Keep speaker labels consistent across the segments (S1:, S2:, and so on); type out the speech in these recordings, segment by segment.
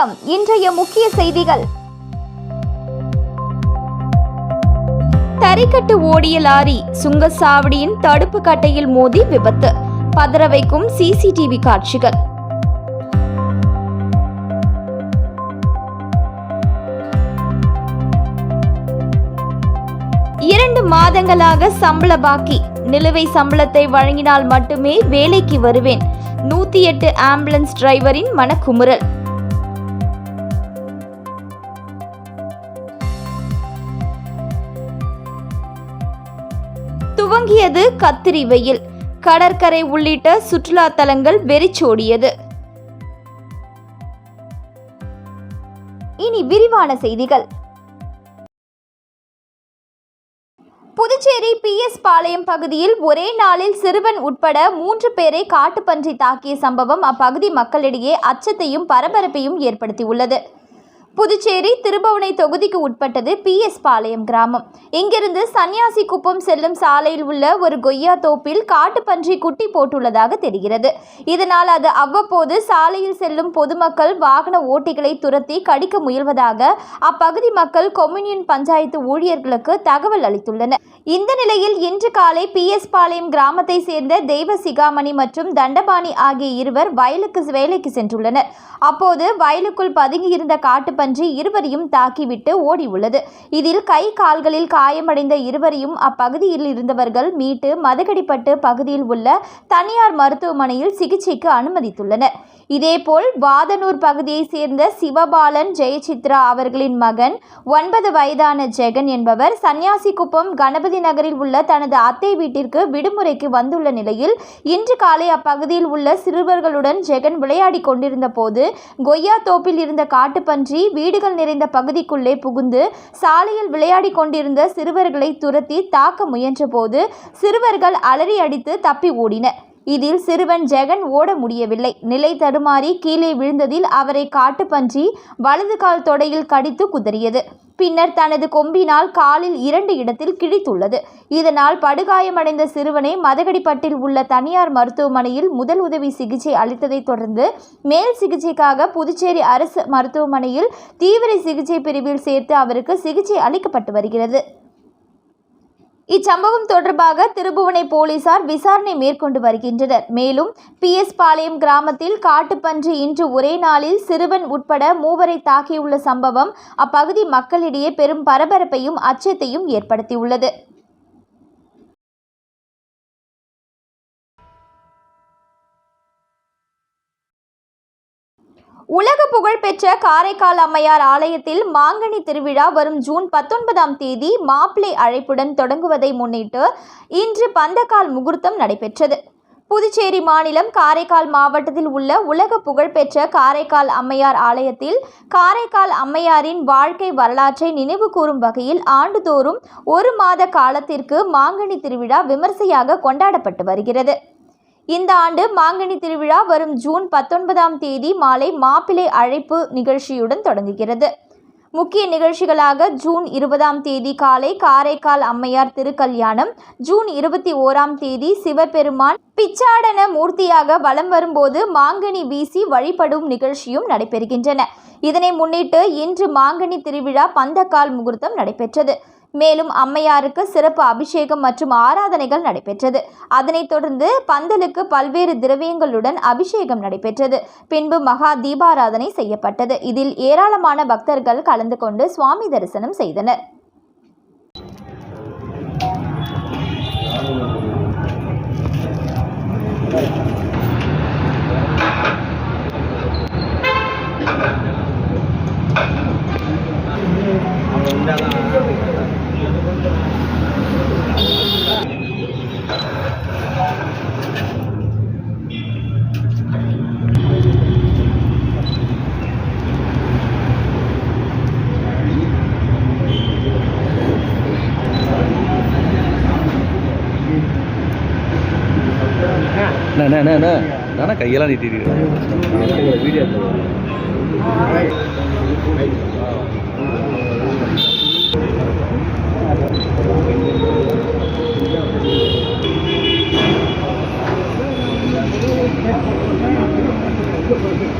S1: வணக்கம். இன்றைய முக்கிய செய்திகள். தறிக்கட்டு ஓடிய லாரி சுங்கச்சாவடியின் தடுப்பு கட்டையில் மோதி விபத்து. பதற வைக்கும் சிசிடிவி காட்சிகள். இரண்டு மாதங்களாக சம்பள பாக்கி. நிலுவை சம்பளத்தை வழங்கினால் மட்டுமே வேலைக்கு வருவேன். நூத்தி எட்டு ஆம்புலன்ஸ் டிரைவரின் மனக்குமுறல். தாங்கியது கத்திரி வெயில். கடற்கரை உள்ளிட்ட சுற்றுலா தலங்கள் வெறிச்சோடியது. இனி விரிவான செய்திகள். புதுச்சேரி பி எஸ் பாளையம் பகுதியில் ஒரே நாளில் சிறுவன் உட்பட மூன்று பேரை காட்டுப்பன்றி தாக்கிய சம்பவம் அப்பகுதி மக்களிடையே அச்சத்தையும் பரபரப்பையும் ஏற்படுத்தியுள்ளது. புதுச்சேரி திருபவனை தொகுதிக்கு உட்பட்டது பிஎஸ் பாளையம் கிராமம். இங்கிருந்து சன்னியாசி குப்பம் செல்லும் சாலையில் உள்ள ஒரு கொய்யா தோப்பில் காட்டுப்பன்றி குட்டி போட்டுள்ளதாக தெரிகிறது. இதனால் அது அவ்வப்போது சாலையில் செல்லும் பொதுமக்கள் வாகன ஓட்டிகளை துரத்தி கடிக்க முயல்வதாக அப்பகுதி மக்கள் கொம்யூனியன் பஞ்சாயத்து ஊழியர்களுக்கு தகவல் அளித்துள்ளனர். இந்த நிலையில் இன்று காலை பிஎஸ் பாளையம் கிராமத்தை சேர்ந்த தெய்வ சிகாமணி மற்றும் தண்டபாணி ஆகிய இருவர் வயலுக்கு வேலைக்கு சென்றுள்ளனர். அப்போது வயலுக்குள் பதுங்கியிருந்த காட்டு காட்டுப்பன்றி இருவரையும் தாக்கிவிட்டு ஓடி உள்ளது இதில் கை கால்களில் காயமடைந்த இருவரையும் அப்பகுதியில் இருந்தவர்கள் மீட்டு மதகடிப்பட்டு பகுதியில் உள்ள தனியார் மருத்துவமனையில் சிகிச்சைக்கு அனுமதித்துள்ளனர். இதேபோல் வாதனூர் பகுதியைச் சேர்ந்த சிவபாலன் ஜெயசித்ரா அவர்களின் மகன் ஒன்பது வயதான ஜெகன் என்பவர் சன்னியாசிக்குப்பம் கணபதி நகரில் உள்ள தனது அத்தை வீட்டிற்கு விடுமுறைக்கு வந்துள்ள நிலையில் இன்று காலை அப்பகுதியில் உள்ள சிறுவர்களுடன் ஜெகன் விளையாடி கொண்டிருந்த போது கொய்யா தோப்பில் இருந்த காட்டுப்பன்றி வீடுகள் நிறைந்த பகுதிக்குள்ளே புகுந்து சாலையில் விளையாடி கொண்டிருந்த சிறுவர்களை துரத்தி தாக்க முயன்றபோது சிறுவர்கள் அலறி அடித்து தப்பி ஓடினர். இதில் சிறுவன் ஜெகன் ஓட முடியவில்லை. நிலை தடுமாறி கீழே விழுந்ததில் அவரை காட்டுப்பன்றி வலது கால் தொடையில் கடித்து குதறியது. பின்னர் தனது கொம்பினால் காலில் இரண்டு இடத்தில் கிழித்துள்ளது. இதனால் படுகாயமடைந்த சிறுவனை மதகடிப்பட்டில் உள்ள தனியார் மருத்துவமனையில் முதல் உதவி சிகிச்சை அளித்ததைத் தொடர்ந்து மேல் சிகிச்சைக்காக புதுச்சேரி அரசு மருத்துவமனையில் தீவிர சிகிச்சை பிரிவில் சேர்த்து அவருக்கு சிகிச்சை அளிக்கப்பட்டு வருகிறது. இச்சம்பவம் தொடர்பாக திருபுவனை போலீசார் விசாரணை மேற்கொண்டு வருகின்றனர். மேலும் பிஎஸ் பாளையம் கிராமத்தில் காட்டுப்பன்றி இன்று ஒரே நாளில் சிறுவன் உட்பட மூவரை தாக்கியுள்ள சம்பவம் அப்பகுதி மக்களிடையே பெரும் பரபரப்பையும் அச்சத்தையும் ஏற்படுத்தியுள்ளது. உலக புகழ்பெற்ற காரைக்கால் அம்மையார் ஆலயத்தில் மாங்கனி திருவிழா வரும் ஜூன் பத்தொன்பதாம் தேதி மாப்பிளை அழைப்புடன் தொடங்குவதை முன்னிட்டு இன்று பந்தக்கால் முகூர்த்தம் நடைபெற்றது. புதுச்சேரி மாநிலம் காரைக்கால் மாவட்டத்தில் உள்ள உலக புகழ்பெற்ற காரைக்கால் அம்மையார் ஆலயத்தில் காரைக்கால் அம்மையாரின் வாழ்க்கை வரலாற்றை நினைவு கூறும் வகையில் ஆண்டுதோறும் ஒரு மாத காலத்திற்கு மாங்கனி திருவிழா விமர்சையாக கொண்டாடப்பட்டு வருகிறது. இந்த ஆண்டு மாங்கனி திருவிழா வரும் ஜூன் பத்தொன்பதாம் தேதி மாலை மாப்பிள்ளை அழைப்பு நிகழ்ச்சியுடன் தொடங்குகிறது. முக்கிய நிகழ்ச்சிகளாக ஜூன் இருபதாம் தேதி காலை காரைக்கால் அம்மையார் திருக்கல்யாணம் ஜூன் இருபத்தி ஓராம் தேதி சிவபெருமான் பிச்சாடன மூர்த்தியாக வலம் வரும்போது மாங்கனி வீசி வழிபடும் நிகழ்ச்சியும் நடைபெறுகின்றன. இதனை முன்னிட்டு இன்று மாங்கனி திருவிழா பந்தக்கால் முகூர்த்தம் நடைபெற்றது. மேலும் அம்மையாருக்கு சிறப்பு அபிஷேகம் மற்றும் ஆராதனைகள் நடைபெற்றது. அதனைத் தொடர்ந்து பந்தலுக்கு பல்வேறு திரவியங்களுடன் அபிஷேகம் நடைபெற்றது. பின்பு மகா தீபாராதனை செய்யப்பட்டது. இதில் ஏராளமான பக்தர்கள் கலந்து கொண்டு சுவாமி தரிசனம் செய்தனர்.
S2: என்ன என்ன என்ன என்ன கையெல்லாம் நீட்டிட்டு வீடியோ
S3: Thank you.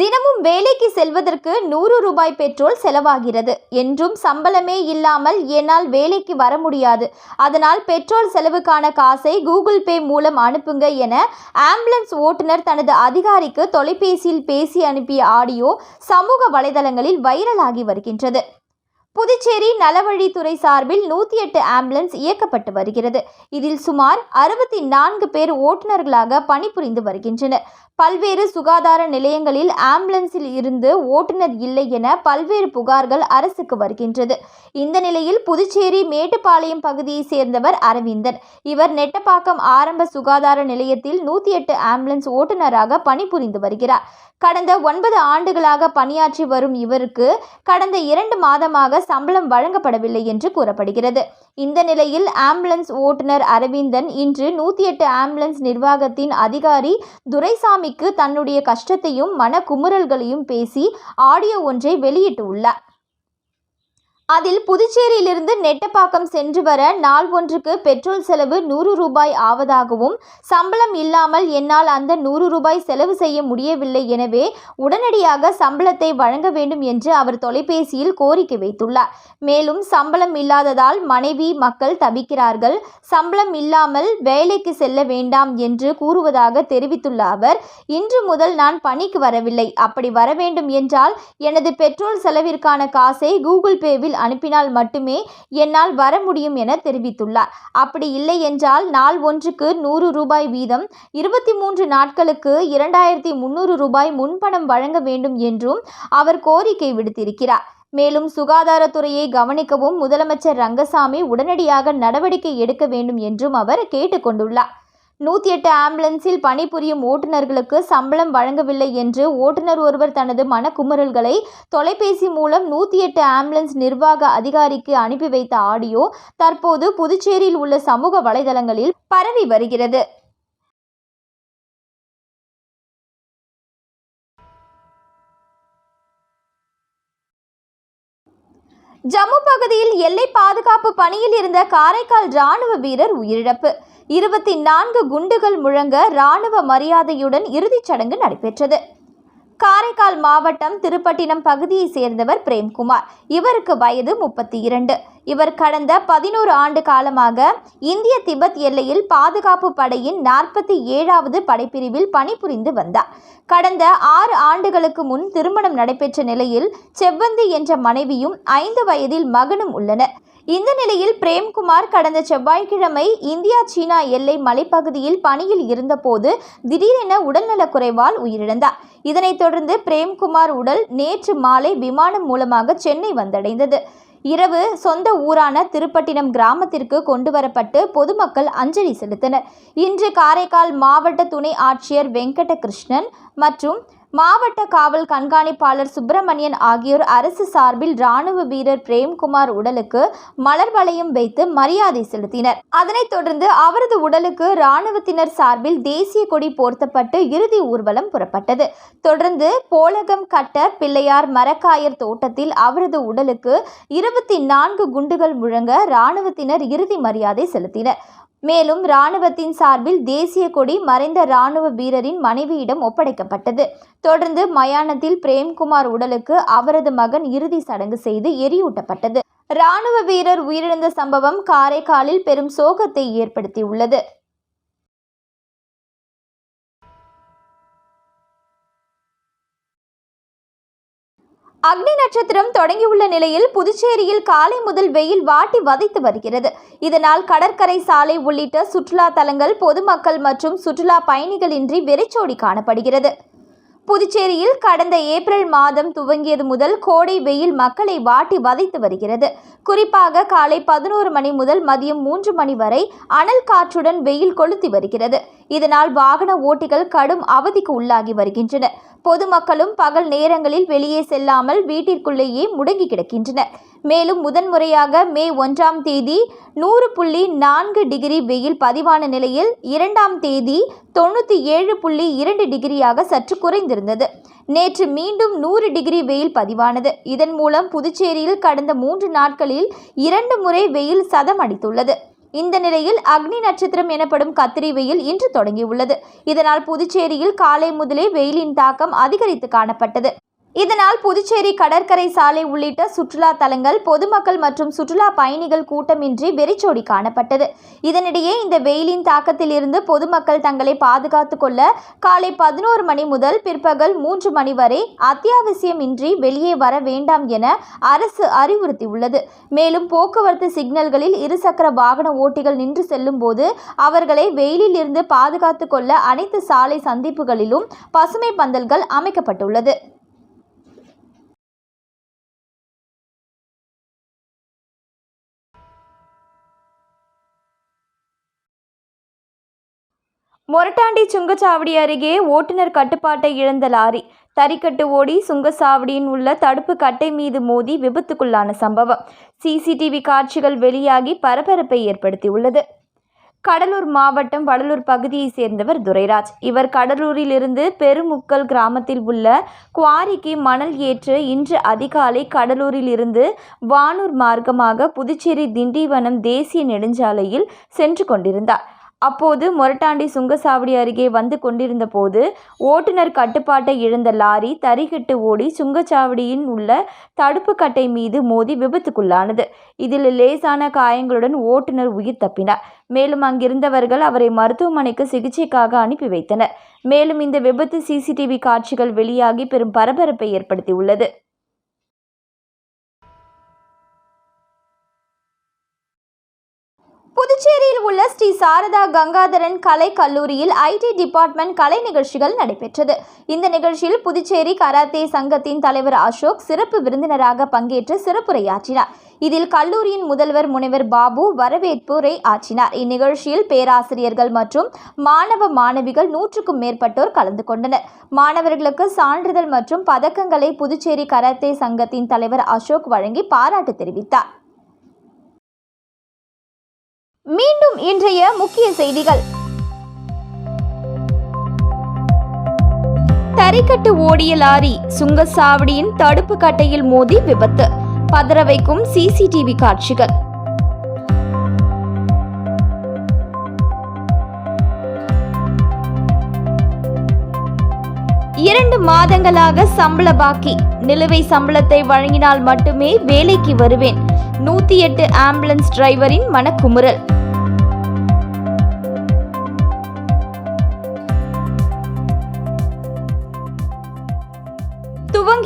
S1: தினமும் வேலைக்கு செல்வதற்கு நூறு ரூபாய் பெட்ரோல் செலவாகிறது. என்றும் சம்பளமே இல்லாமல் என்னால் வேலைக்கு வர முடியாது. அதனால் பெட்ரோல் செலவுக்கான காசை கூகுள் பே மூலம் அனுப்புங்க என ஆம்புலன்ஸ் ஓட்டுநர் தனது அதிகாரிக்கு தொலைபேசியில் பேசி அனுப்பிய ஆடியோ சமூக வலைதளங்களில் வைரலாகி வருகின்றது. புதுச்சேரி நலவழித்துறை சார்பில் நூற்றி எட்டு ஆம்புலன்ஸ் இயக்கப்பட்டு வருகிறது. இதில் சுமார் அறுபத்தி நான்கு பேர் ஓட்டுநர்களாக பணிபுரிந்து வருகின்றனர். பல்வேறு சுகாதார நிலையங்களில் ஆம்புலன்ஸில் இருந்து ஓட்டுநர் இல்லை என பல்வேறு புகார்கள் அரசுக்கு வருகின்றது. இந்த நிலையில் புதுச்சேரி மேட்டுப்பாளையம் பகுதியைச் சேர்ந்தவர் அரவிந்தன். இவர் நெட்டப்பாக்கம் ஆரம்ப சுகாதார நிலையத்தில் நூற்றி எட்டு ஆம்புலன்ஸ் ஓட்டுநராக பணிபுரிந்து வருகிறார். கடந்த ஒன்பது ஆண்டுகளாக பணியாற்றி வரும் இவருக்கு கடந்த இரண்டு மாதமாக சம்பளம் வழங்கப்படவில்லை என்று கூறப்படுகிறது. இந்த நிலையில் ஆம்புலன்ஸ் ஓட்டுநர் அரவிந்தன் இன்று நூற்றி எட்டு ஆம்புலன்ஸ் நிர்வாகத்தின் அதிகாரி துரைசாமிக்கு தன்னுடைய கஷ்டத்தையும் மன குமுறல்களையும் பேசி ஆடியோ ஒன்றை வெளியிட்டுள்ளார் அதில் புதுச்சேரியிலிருந்து நெட்டப்பாக்கம் சென்று வர நாள் ஒன்றுக்கு பெட்ரோல் செலவு நூறு ரூபாய் ஆவதாகவும் சம்பளம் இல்லாமல் என்னால் அந்த நூறு ரூபாய் செலவு செய்ய முடியவில்லை எனவே உடனடியாக சம்பளத்தை வழங்க வேண்டும் என்று அவர் தொலைபேசியில் கோரிக்கை வைத்துள்ளார். மேலும் சம்பளம் இல்லாததால் மனைவி மக்கள் தவிக்கிறார்கள். சம்பளம் இல்லாமல் வேலைக்கு செல்ல வேண்டாம் என்று கூறுவதாக தெரிவித்துள்ள அவர் இன்று முதல் நான் பணிக்கு வரவில்லை. அப்படி வர வேண்டும் என்றால் எனது பெட்ரோல் செலவிற்கான காசை கூகுள் பேவில் அனுப்பினால் மட்டுமே என்னால் வர முடியும் என தெரிவித்துள்ளார். அப்படி இல்லை என்றால் நாள் ஒன்றுக்கு நூறு ரூபாய் வீதம் இருபத்தி மூன்று நாட்களுக்கு இரண்டாயிரத்தி முந்நூறு ரூபாய் முன்பணம் வழங்க வேண்டும் என்றும் அவர் கோரிக்கை விடுத்திருக்கிறார். மேலும் சுகாதாரத்துறையை கவனிக்கவும் முதலமைச்சர் ரங்கசாமி உடனடியாக நடவடிக்கை எடுக்க வேண்டும் என்றும் அவர் கேட்டுக்கொண்டுள்ளார். நூற்றி எட்டு ஆம்புலன்ஸில் பணிபுரியும் ஓட்டுநர்களுக்கு சம்பளம் வழங்கவில்லை என்று ஓட்டுநர் ஒருவர் தனது மனக்குமுறல்களை தொலைபேசி மூலம் நூற்றி எட்டு ஆம்புலன்ஸ் நிர்வாக அதிகாரிக்கு அனுப்பி வைத்த ஆடியோ தற்போது புதுச்சேரியில் உள்ள சமூக வலைதளங்களில் பரவி வருகிறது. ஜம்மு பகுதியில் எல்லை பாதுகாப்பு பணியில் இருந்த காரைக்கால் ராணுவ வீரர் உயிரிழப்பு. இருபத்தி நான்கு குண்டுகள் முழங்க ராணுவ மரியாதையுடன் இறுதிச் சடங்கு நடைபெற்றது. காரைக்கால் மாவட்டம் திருப்பட்டினம் பகுதியைச் சேர்ந்தவர் பிரேம்குமார். இவருக்கு வயது முப்பத்தி இரண்டு. இவர் கடந்த பதினோரு ஆண்டு காலமாக இந்திய திபெத் எல்லையில் பாதுகாப்பு படையின் நாற்பத்தி ஏழாவது படைப்பிரிவில் பணிபுரிந்து வந்தார். கடந்த ஆறு ஆண்டுகளுக்கு முன் திருமணம் நடைபெற்ற நிலையில் செவ்வந்தி என்ற மனைவியும் ஐந்து வயதில் மகனும் உள்ளனர். இந்த நிலையில் பிரேம்குமார் கடந்த செவ்வாய்க்கிழமை இந்தியா சீனா எல்லை மலைப்பகுதியில் பணியில் இருந்தபோது திடீரென உடல்நலக்குறைவால் உயிரிழந்தார். இதனைத் தொடர்ந்து பிரேம்குமார் உடல் நேற்று மாலை விமானம் மூலமாக சென்னை வந்தடைந்தது. இரவு சொந்த ஊரான திருப்பட்டினம் கிராமத்திற்கு கொண்டு வரப்பட்டு பொதுமக்கள் அஞ்சலி செலுத்தினர். இன்று காரைக்கால் மாவட்ட துணை ஆட்சியர் வெங்கடகிருஷ்ணன் மற்றும் மாவட்ட காவல் கண்காணிப்பாளர் சுப்பிரமணியன் ஆகியோர் அரசு சார்பில் ராணுவ வீரர் பிரேம்குமார் உடலுக்கு மலர் வளையம் வைத்து மரியாதை செலுத்தினர். அதனைத் தொடர்ந்து அவரது உடலுக்கு ராணுவத்தினர் சார்பில் தேசிய கொடி போர்த்தப்பட்டு இறுதி ஊர்வலம் புறப்பட்டது. தொடர்ந்து போலகம் கட்ட பிள்ளையார் மரக்காயர் தோட்டத்தில் அவரது உடலுக்கு இருபத்தி நான்கு குண்டுகள் முழங்க ராணுவத்தினர் இறுதி மரியாதை செலுத்தினர். மேலும் இராணுவத்தின் சார்பில் தேசிய கொடி மறைந்த இராணுவ வீரரின் மனைவியிடம் ஒப்படைக்கப்பட்டது. தொடர்ந்து மயானத்தில் பிரேம்குமார் உடலுக்கு அவரது மகன் இறுதி சடங்கு செய்து எரியூட்டப்பட்டது. இராணுவ வீரர் உயிரிழந்த சம்பவம் காரைக்காலில் பெரும் சோகத்தை ஏற்படுத்தியுள்ளது. அக்னி நட்சத்திரம் தொடங்கியுள்ள நிலையில் புதுச்சேரியில் காலை முதல் வெயில் வாட்டி வதைத்து வருகிறது. இதனால் கடற்கரை சாலை உள்ளிட்ட சுற்றுலா தலங்கள் பொதுமக்கள் மற்றும் சுற்றுலா பயணிகளின்றி வெறிச்சோடி காணப்படுகிறது. புதுச்சேரியில் கடந்த ஏப்ரல் மாதம் துவங்கியது முதல் கோடை வெயில் மக்களை வாட்டி வதைத்து வருகிறது. குறிப்பாக காலை பதினோரு மணி முதல் மதியம் மூன்று மணி வரை அனல் காற்றுடன் வெயில் கொளுத்தி வருகிறது. இதனால் வாகன ஓட்டிகள் கடும் அவதிக்கு உள்ளாகி வருகின்றனர் பொதுமக்களும் பகல் நேரங்களில் வெளியே செல்லாமல் வீட்டிற்குள்ளேயே முடங்கி கிடக்கின்றனர். மேலும் முதன்முறையாக மே ஒன்றாம் தேதி நூறு புள்ளி நான்கு டிகிரி வெயில் பதிவான நிலையில் இரண்டாம் தேதி தொண்ணூற்றி ஏழு புள்ளி இரண்டு டிகிரியாக சற்று குறைந்திருந்தது. நேற்று மீண்டும் நூறு டிகிரி வெயில் பதிவானது. இதன் மூலம் புதுச்சேரியில் கடந்த மூன்று நாட்களில் இரண்டு முறை வெயில் சதம் அடித்துள்ளது. இந்த நிலையில் அக்னி நட்சத்திரம் எனப்படும் கத்திரி வெயில் இன்று தொடங்கியுள்ளது. இதனால் புதுச்சேரியில் காலை முதலே வெயிலின் தாக்கம் அதிகரித்து காணப்பட்டது. இதனால் புதுச்சேரி கடற்கரை சாலை உள்ளிட்ட சுற்றுலா தலங்கள் பொதுமக்கள் மற்றும் சுற்றுலா பயணிகள் கூட்டமின்றி வெறிச்சோடி காணப்பட்டது. இதனிடையே இந்த வெயிலின் தாக்கத்திலிருந்து பொதுமக்கள் தங்களை பாதுகாத்து கொள்ள காலை பதினோரு மணி முதல் பிற்பகல் மூன்று மணி வரை அத்தியாவசியமின்றி வெளியே வர வேண்டாம் என அரசு அறிவுறுத்தியுள்ளது. மேலும் போக்குவரத்து சிக்னல்களில் இருசக்கர வாகன ஓட்டிகள் நின்று செல்லும் போது அவர்களை வெயிலில் இருந்து பாதுகாத்து கொள்ள அனைத்து சாலை சந்திப்புகளிலும் பசுமை பந்தல்கள் அமைக்கப்பட்டுள்ளது. மொரட்டாண்டி சுங்கச்சாவடி அருகே ஓட்டுநர் கட்டுப்பாட்டை இழந்த லாரி. தறிக்கட்டு ஓடி சுங்கச்சாவடியின் உள்ள தடுப்பு கட்டை மீது மோதி விபத்துக்குள்ளான சம்பவம். சிசிடிவி காட்சிகள் வெளியாகி பரபரப்பை ஏற்படுத்தியுள்ளது. கடலூர் மாவட்டம் வடலூர் பகுதியைச் சேர்ந்தவர் துரைராஜ். இவர் கடலூரிலிருந்து பெருமுக்கல் கிராமத்தில் உள்ள குவாரிக்கு மணல் ஏற்று இன்று அதிகாலை கடலூரிலிருந்து வானூர் மார்க்கமாக புதுச்சேரி திண்டிவனம் தேசிய நெடுஞ்சாலையில் சென்று கொண்டிருந்தார். அப்போது மொரட்டாண்டி சுங்கசாவடி அருகே வந்து கொண்டிருந்த போது ஓட்டுநர் கட்டுப்பாட்டை இழந்த லாரி தறிகட்டு ஓடி சுங்கச்சாவடியின் உள்ள தடுப்பு கட்டை மீது மோதி விபத்துக்குள்ளானது. இதில் லேசான காயங்களுடன் ஓட்டுநர் உயிர் தப்பினார். மேலும் அங்கிருந்தவர்கள் அவரை மருத்துவமனைக்கு சிகிச்சைக்காக அனுப்பி வைத்தனர். மேலும் இந்த விபத்து சிசிடிவி காட்சிகள் வெளியாகி பெரும் பரபரப்பை ஏற்படுத்தியுள்ளது. புதுச்சேரியில் உள்ள ஸ்ரீ சாரதா கங்காதரன் கலை கல்லூரியில் ஐடி டிபார்ட்மெண்ட் கலை நிகழ்ச்சிகள் நடைபெற்றது. இந்த நிகழ்ச்சியில் புதுச்சேரி கராத்தே சங்கத்தின் தலைவர் அசோக் சிறப்பு விருந்தினராக பங்கேற்று சிறப்புரையாற்றினார். இதில் கல்லூரியின் முதல்வர் முனைவர் பாபு வரவேற்புரை ஆற்றினார். இந்நிகழ்ச்சியில் பேராசிரியர்கள் மற்றும் மாணவ மாணவிகள் நூற்றுக்கும் மேற்பட்டோர் கலந்து கொண்டனர். மாணவர்களுக்கு சான்றிதழ் மற்றும் பதக்கங்களை புதுச்சேரி கராத்தே சங்கத்தின் தலைவர் அசோக் வழங்கி பாராட்டு தெரிவித்தார். மீண்டும் இன்றைய முக்கிய செய்திகள். தறிக்கட்டு ஓடிய லாரி சுங்கச்சாவடியின் தடுப்பு கட்டையில் மோதி விபத்து. பதற வைக்கும் சிசிடிவி காட்சிகள். இரண்டு மாதங்களாக சம்பள பாக்கி. நிலுவை சம்பளத்தை வழங்கினால் மட்டுமே வேலைக்கு வருவேன். நூத்தி எட்டு ஆம்புலன்ஸ் டிரைவரின் மனக்குமுறல்.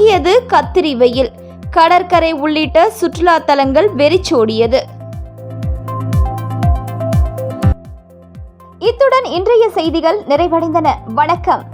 S1: துவங்கியது கத்திரி வெயில். கடற்கரை உள்ளிட்ட சுற்றுலா தலங்கள் வெறிச்சோடியது. இத்துடன் இன்றைய செய்திகள் நிறைவடைந்தன. வணக்கம்.